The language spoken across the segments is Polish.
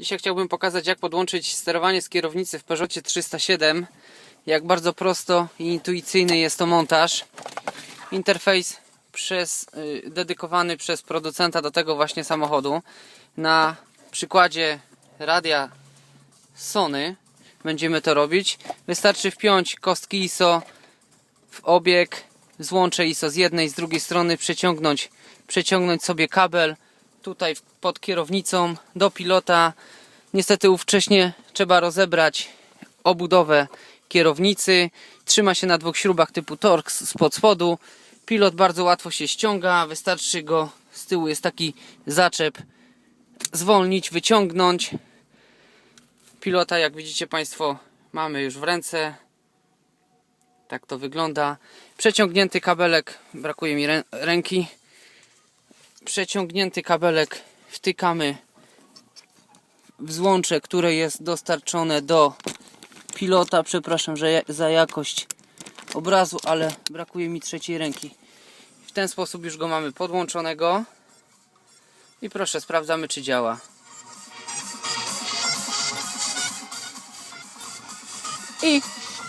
Dzisiaj chciałbym pokazać jak podłączyć sterowanie z kierownicy w Peugeotie 307. Jak bardzo prosto i intuicyjny jest to montaż. Interfejs przez, y, dedykowany przez producenta do tego właśnie samochodu. Na przykładzie radia Sony będziemy to robić. Wystarczy wpiąć kostki ISO w obieg, złącze ISO z jednej, z drugiej strony przeciągnąć, przeciągnąć sobie kabel tutaj pod kierownicą do pilota. Niestety ówcześnie trzeba rozebrać obudowę kierownicy. Trzyma się na dwóch śrubach typu Torx spod spodu. Pilot bardzo łatwo się ściąga, wystarczy go z tyłu jest taki zaczep zwolnić, wyciągnąć. Pilota, jak widzicie Państwo, mamy już w ręce. Tak to wygląda. Przeciągnięty kabelek, brakuje mi rę ręki. Przeciągnięty kabelek wtykamy w złącze, które jest dostarczone do pilota. Przepraszam że za jakość obrazu, ale brakuje mi trzeciej ręki. W ten sposób już go mamy podłączonego. I proszę, sprawdzamy czy działa. I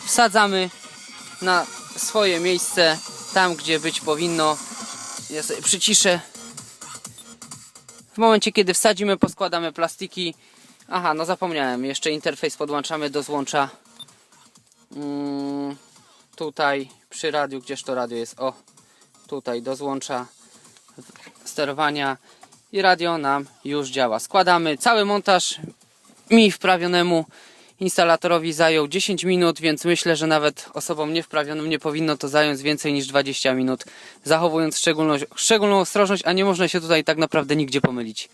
wsadzamy na swoje miejsce, tam gdzie być powinno. Ja sobie przyciszę. Momencie, kiedy wsadzimy, poskładamy plastiki. Aha, no zapomniałem, jeszcze interfejs podłączamy do złącza. Mm, tutaj przy radiu, gdzież to radio jest? O, tutaj do złącza sterowania i radio nam już działa. Składamy cały montaż mi wprawionemu instalatorowi zajął 10 minut, więc myślę, że nawet osobom niewprawionym nie powinno to zająć więcej niż 20 minut, zachowując szczególną ostrożność, a nie można się tutaj tak naprawdę nigdzie pomylić.